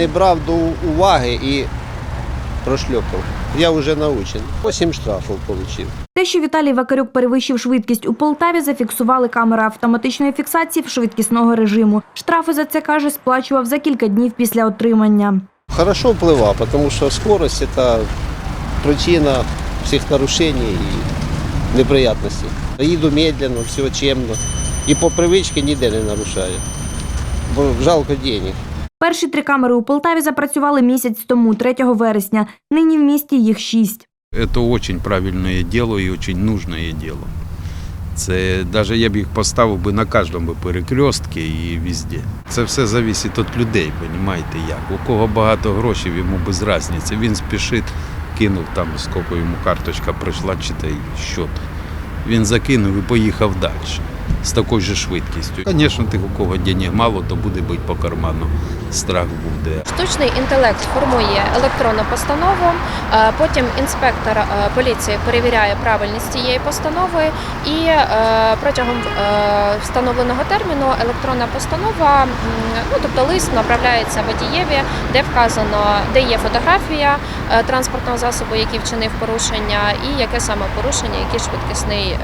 Не брав до уваги і прошльопав. Я вже научений. 8 штрафів отримав. Те, що Віталій Вакарюк перевищив швидкість у Полтаві, зафіксували камери автоматичної фіксації швидкісного режиму. Штрафи за це каже, сплачував за кілька днів після отримання. Хорошо впливав, тому що скорость це причина всіх нарушень і неприятностей. Їду медленно, все чемно. І по привичці ніде не нарушаю. Бо жалко денег. Перші три камери у Полтаві запрацювали місяць тому, 3 вересня. Нині в місті їх шість. Это очень правильное дело и очень нужное дело. Це навіть я б їх поставив би на кожному перекрестці і везде. Це все залежить від людей, розумієте як. У кого багато грошей, йому без різниці. Він спішить, кинув там, скільки йому карточка прийшла, чи той счет. Він закинув і поїхав далі з такою ж швидкістю. Звісно, тих, у кого денег мало, то буде бити по карману. Страх буде. Штучний інтелект формує електронну постанову. е, Потім інспектор е, поліції перевіряє правильність цієї постанови, і е, протягом встановленого терміну електронна постанова, ну тобто лист направляється водієві, де вказано, де є фотографія транспортного засобу, який вчинив порушення, і яке саме порушення, який швидкісний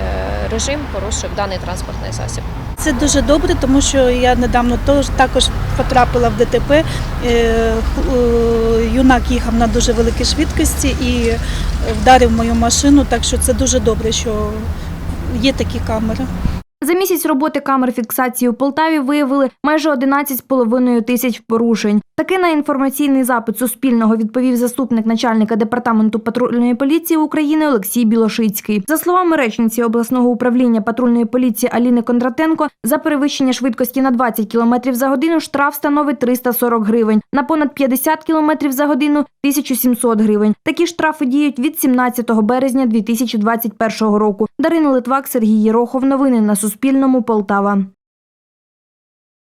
режим порушив даний транспортний засіб. Це дуже добре, тому що я недавно також потрапила в ДТП. Е, е, Юнак їхав на дуже великій швидкості і вдарив мою машину, так що це дуже добре, що є такі камери. За місяць роботи камер фіксації у Полтаві виявили майже 11,5 тисяч порушень. Таки на інформаційний запит Суспільного відповів заступник начальника департаменту патрульної поліції України Олексій Білошицький. За словами речниці обласного управління патрульної поліції Аліни Кондратенко, за перевищення швидкості на 20 км за годину штраф становить 340 гривень, на понад 50 км за годину 1700 гривень. Такі штрафи діють від 17 березня 2021 року. Дарина Литвак, Сергій Єрохов. Новини на Суспільному. Полтава.